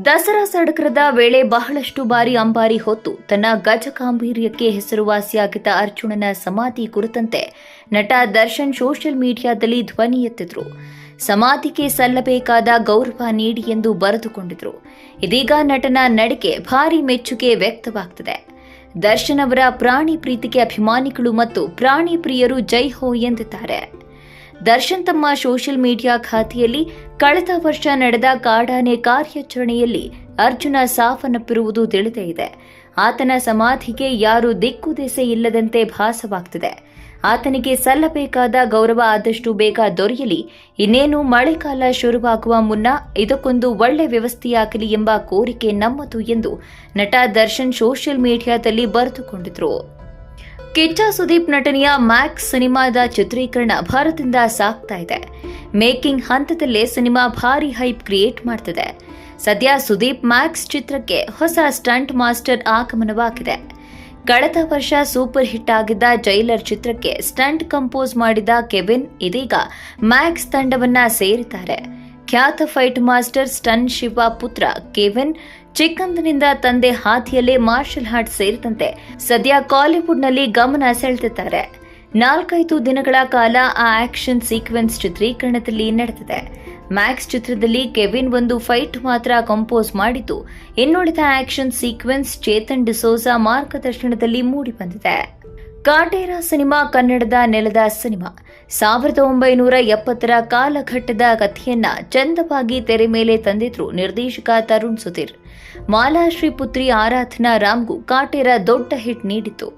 ದಸರಾ ಸಡಕರದ ವೇಳೆ ಬಹಳಷ್ಟು ಬಾರಿ ಅಂಬಾರಿ ಹೊತ್ತು ತನ್ನ ಗಜಗಾಂಭೀರ್ಯಕ್ಕೆ ಹೆಸರುವಾಸಿಯಾಗಿದ್ದ ಅರ್ಜುನನ ಸಮಾಧಿ ಕುರಿತಂತೆ ನಟ ದರ್ಶನ್ ಸೋಷಿಯಲ್ ಮೀಡಿಯಾದಲ್ಲಿ ಧ್ವನಿ ಎತ್ತಿದ್ರು. ಸಮಾಧಿಗೆ ಸಲ್ಲಬೇಕಾದ ಗೌರವ ನೀಡಿ ಎಂದು ಬರೆದುಕೊಂಡಿದ್ರು. ಇದೀಗ ನಟನ ನಡಿಗೆ ಭಾರಿ ಮೆಚ್ಚುಗೆ ವ್ಯಕ್ತವಾಗ್ತಿದೆ. ದರ್ಶನ್ ಅವರ ಪ್ರಾಣಿ ಪ್ರೀತಿಗೆ ಅಭಿಮಾನಿಗಳು ಮತ್ತು ಪ್ರಾಣಿ ಪ್ರಿಯರು ಜೈ ಹೋ ಎಂದಿದ್ದಾರೆ. ದರ್ಶನ್ ತಮ್ಮ ಸೋಷಿಯಲ್ ಮೀಡಿಯಾ ಖಾತೆಯಲ್ಲಿ ಕಳೆದ ವರ್ಷ ನಡೆದ ಕಾಡಾನೆ ಕಾರ್ಯಾಚರಣೆಯಲ್ಲಿ ಅರ್ಜುನ ಸಾವನ್ನಪ್ಪಿರುವುದು ತಿಳಿದೇ ಇದೆ. ಆತನ ಸಮಾಧಿಗೆ ಯಾರು ದಿಕ್ಕು ದೆಸೆ ಇಲ್ಲದಂತೆ ಭಾಸವಾಗ್ತಿದೆ. ಆತನಿಗೆ ಸಲ್ಲಬೇಕಾದ ಗೌರವ ಆದಷ್ಟು ಬೇಗ ದೊರೆಯಲಿ. ಇನ್ನೇನು ಮಳೆಗಾಲ ಶುರುವಾಗುವ ಮುನ್ನ ಇದಕ್ಕೊಂದು ಒಳ್ಳೆ ವ್ಯವಸ್ಥೆಯಾಗಲಿ ಎಂಬ ಕೋರಿಕೆ ನಮ್ಮದು ಎಂದು ನಟ ದರ್ಶನ್ ಸೋಷಿಯಲ್ ಮೀಡಿಯಾದಲ್ಲಿ ಬರೆದುಕೊಂಡಿದ್ರು. ಕಿಚ್ಚ ಸುದೀಪ್ ನಟನೆಯ ಮ್ಯಾಕ್ಸ್ ಸಿನಿಮಾದ ಚಿತ್ರೀಕರಣ ಭಾರತದಿಂದ ಸಾಗ್ತಾ ಇದೆ. ಮೇಕಿಂಗ್ ಹಂತದಲ್ಲೇ ಸಿನಿಮಾ ಭಾರಿ ಹೈಪ್ ಕ್ರಿಯೇಟ್ ಮಾಡ್ತಿದೆ. ಸದ್ಯ ಸುದೀಪ್ ಮ್ಯಾಕ್ಸ್ ಚಿತ್ರಕ್ಕೆ ಹೊಸ ಸ್ಟಂಟ್ ಮಾಸ್ಟರ್ ಆಗಮನವಾಗಿದೆ. ಕಳೆದ ವರ್ಷ ಸೂಪರ್ ಹಿಟ್ ಆಗಿದ್ದ ಜೈಲರ್ ಚಿತ್ರಕ್ಕೆ ಸ್ಟಂಟ್ ಕಂಪೋಸ್ ಮಾಡಿದ ಕೆವಿನ್ ಇದೀಗ ಮ್ಯಾಕ್ಸ್ ತಂಡವನ್ನ ಸೇರಿದ್ದಾರೆ. ಖ್ಯಾತ ಫೈಟ್ ಮಾಸ್ಟರ್ ಸ್ಟನ್ ಶಿವ ಪುತ್ರ ಕೆವಿನ್ ಚಿಕ್ಕಂದಿನಿಂದ ತಂದೆ ಹಾದಿಯಲ್ಲೇ ಮಾರ್ಷಲ್ ಆರ್ಟ್ ಸೇರಿದಂತೆ ಸದ್ಯ ಕಾಲಿವುಡ್ನಲ್ಲಿ ಗಮನ ಸೆಳೆದಿದ್ದಾರೆ. ನಾಲ್ಕೈದು ದಿನಗಳ ಕಾಲ ಆ ಆಕ್ಷನ್ ಸೀಕ್ವೆನ್ಸ್ ಚಿತ್ರೀಕರಣದಲ್ಲಿ ನಡೆದಿದೆ. ಮ್ಯಾಕ್ಸ್ ಚಿತ್ರದಲ್ಲಿ ಕೆವಿನ್ ಒಂದು ಫೈಟ್ ಮಾತ್ರ ಕಂಪೋಸ್ ಮಾಡಿದ್ದು, ಇನ್ನುಳಿದ ಆಕ್ಷನ್ ಸೀಕ್ವೆನ್ಸ್ ಚೇತನ್ ಡಿಸೋಜಾ ಮಾರ್ಗದರ್ಶನದಲ್ಲಿ ಮೂಡಿಬಂದಿದೆ. ಕಾಟೇರ ಸಿನಿಮಾ ಕನ್ನಡದ ನೆಲದ ಸಿನಿಮಾ. ಸಾವಿರದ ಒಂಬೈನೂರ ಎಪ್ಪತ್ತರ ಕಾಲಘಟ್ಟದ ಕಥೆಯನ್ನ ಚಂದವಾಗಿ ತೆರೆ ಮೇಲೆ ತಂದಿದ್ರು ನಿರ್ದೇಶಕ ತರುಣ್ ಸುಧೀರ್. ಮಾಲಾಶ್ರೀ ಪುತ್ರಿ ಆರಾಧನಾ ರಾಮ್ಗೂ ಕಾಟೇರ ದೊಡ್ಡ ಹಿಟ್ ನೀಡಿತು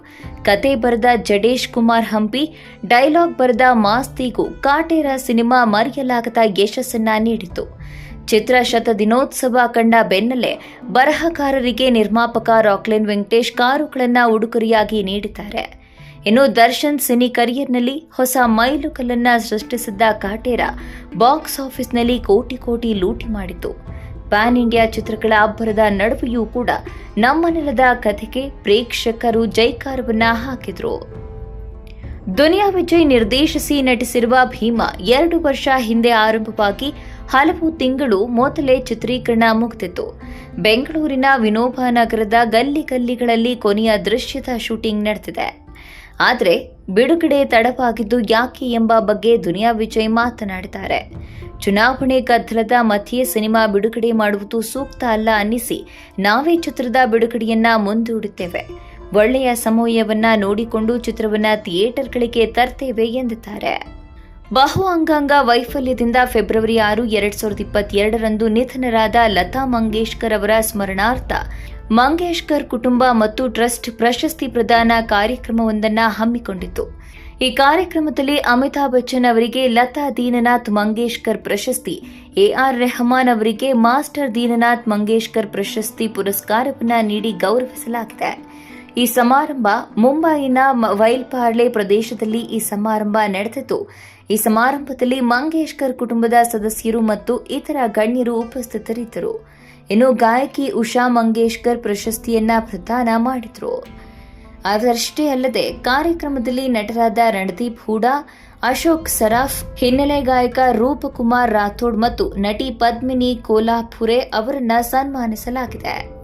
ಕತೆ ಬರೆದ ಜಡೇಶ್ ಕುಮಾರ್ ಹಂಪಿ, ಡೈಲಾಗ್ ಬರೆದ ಮಾಸ್ತಿಗೂ ಕಾಟೇರ ಸಿನಿಮಾ ಮರೆಯಲಾಗದ ಯಶಸ್ಸನ್ನ ನೀಡಿತು ಚಿತ್ರ ಶತ ದಿನೋತ್ಸವ ಕಂಡ ಬೆನ್ನಲ್ಲೇ ಬರಹಗಾರರಿಗೆ ನಿರ್ಮಾಪಕ ರಾಕ್ಲಿನ್ ವೆಂಕಟೇಶ್ ಕಾರುಗಳನ್ನ ಉಡುಗೊರೆಯಾಗಿ ನೀಡಿದ್ದಾರೆ. ಇನ್ನು ದರ್ಶನ್ ಸಿನಿ ಕರಿಯರ್ನಲ್ಲಿ ಹೊಸ ಮೈಲುಕಲ್ಲನ್ನು ಸೃಷ್ಟಿಸಿದ್ದ ಕಾಟೇರ ಬಾಕ್ಸ್ ಆಫೀಸ್ನಲ್ಲಿ ಕೋಟಿ ಕೋಟಿ ಲೂಟಿ ಮಾಡಿತು ಪ್ಯಾನ್ ಇಂಡಿಯಾ ಚಿತ್ರಗಳ ಅಬ್ಬರದ ನಡುವೆಯೂ ಕೂಡ ನಮ್ಮ ನೆಲದ ಕಥೆಗೆ ಪ್ರೇಕ್ಷಕರು ಜೈಕಾರವನ್ನ ಹಾಕಿದ್ರು. ದುನಿಯಾ ವಿಜಯ್ ನಿರ್ದೇಶಿಸಿ ನಟಿಸಿರುವ ಭೀಮಾ ಎರಡು ವರ್ಷ ಹಿಂದೆ ಆರಂಭವಾಗಿ ಹಲವು ತಿಂಗಳು ಮೊದಲೇ ಚಿತ್ರೀಕರಣ ಮುಗಿದಿತ್ತು. ಬೆಂಗಳೂರಿನ ವಿನೋಬ ನಗರದ ಗಲ್ಲಿ ಗಲ್ಲಿಗಳಲ್ಲಿ ಕೊನೆಯ ದೃಶ್ಯದ ಶೂಟಿಂಗ್ ನಡೆದಿದೆ. ಆದರೆ ಬಿಡುಗಡೆ ತಡವಾಗಿದ್ದು ಯಾಕೆ ಎಂಬ ಬಗ್ಗೆ ದುನಿಯಾ ವಿಜಯ್ ಮಾತನಾಡಿದ್ದಾರೆ. ಚುನಾವಣೆ ಗದ್ದಲದ ಮಧ್ಯೆ ಸಿನಿಮಾ ಬಿಡುಗಡೆ ಮಾಡುವುದು ಸೂಕ್ತ ಅಲ್ಲ ಅನ್ನಿಸಿ ನಾವೇ ಚಿತ್ರದ ಬಿಡುಗಡೆಯನ್ನ ಮುಂದೂಡುತ್ತೇವೆ. ಒಳ್ಳೆಯ ಸಮಯವನ್ನ ನೋಡಿಕೊಂಡು ಚಿತ್ರವನ್ನ ಥಿಯೇಟರ್ಗಳಿಗೆ ತರ್ತೇವೆ ಎಂದಿದ್ದಾರೆ. ಬಹು ಅಂಗಾಂಗ ವೈಫಲ್ಯದಿಂದ ಫೆಬ್ರವರಿ ಆರು, ಎರಡ್ ಸಾವಿರದ ಇಪ್ಪತ್ತೆರಡರಂದು ನಿಧನರಾದ ಲತಾ ಮಂಗೇಶ್ಕರ್ ಅವರ ಸ್ಮರಣಾರ್ಥ ಮಂಗೇಶ್ಕರ್ ಕುಟುಂಬ ಮತ್ತು ಟ್ರಸ್ಟ್ ಪ್ರಶಸ್ತಿ ಪ್ರದಾನ ಕಾರ್ಯಕ್ರಮವೊಂದನ್ನ ಹಮ್ಮಿಕೊಂಡಿತ್ತು ಈ ಕಾರ್ಯಕ್ರಮದಲ್ಲಿ ಅಮಿತಾಬ್ ಬಚ್ಚನ್ ಅವರಿಗೆ ಲತಾ ದೀನನಾಥ್ ಮಂಗೇಶ್ಕರ್ ಪ್ರಶಸ್ತಿ, ಎಆರ್ ರೆಹಮಾನ್ ಅವರಿಗೆ ಮಾಸ್ಟರ್ ದೀನನಾಥ್ ಮಂಗೇಶ್ಕರ್ ಪ್ರಶಸ್ತಿ ಪುರಸ್ಕಾರವನ್ನು ನೀಡಿ ಗೌರವಿಸಲಾಗಿದೆ. ಈ ಸಮಾರಂಭ ಮುಂಬೈನ ವೈಲ್ಪಾರ್ಲೆ ಪ್ರದೇಶದಲ್ಲಿ ಈ ಸಮಾರಂಭ ನಡೆದಿತು ಈ ಸಮಾರಂಭದಲ್ಲಿ ಮಂಗೇಶ್ಕರ್ ಕುಟುಂಬದ ಸದಸ್ಯರು ಮತ್ತು ಇತರ ಗಣ್ಯರು ಉಪಸ್ಥಿತರಿದ್ದರು. ಇನ್ನು ಗಾಯಕಿ ಉಷಾ ಮಂಗೇಶ್ಕರ್ ಪ್ರಶಸ್ತಿಯನ್ನ ಪ್ರದಾನ ಮಾಡಿದರು. ಅದಷ್ಟೇ ಅಲ್ಲದೆ ಕಾರ್ಯಕ್ರಮದಲ್ಲಿ ನಟರಾದ ರಣದೀಪ್ ಹೂಡಾ, ಅಶೋಕ್ ಸರಾಫ್, ಹಿನ್ನೆಲೆ ಗಾಯಕ ರೂಪಕುಮಾರ್ ರಾಥೋಡ್ ಮತ್ತು ನಟಿ ಪದ್ಮಿನಿ ಕೋಲಾಪುರೆ ಅವರನ್ನ ಸನ್ಮಾನಿಸಲಾಗಿದೆ.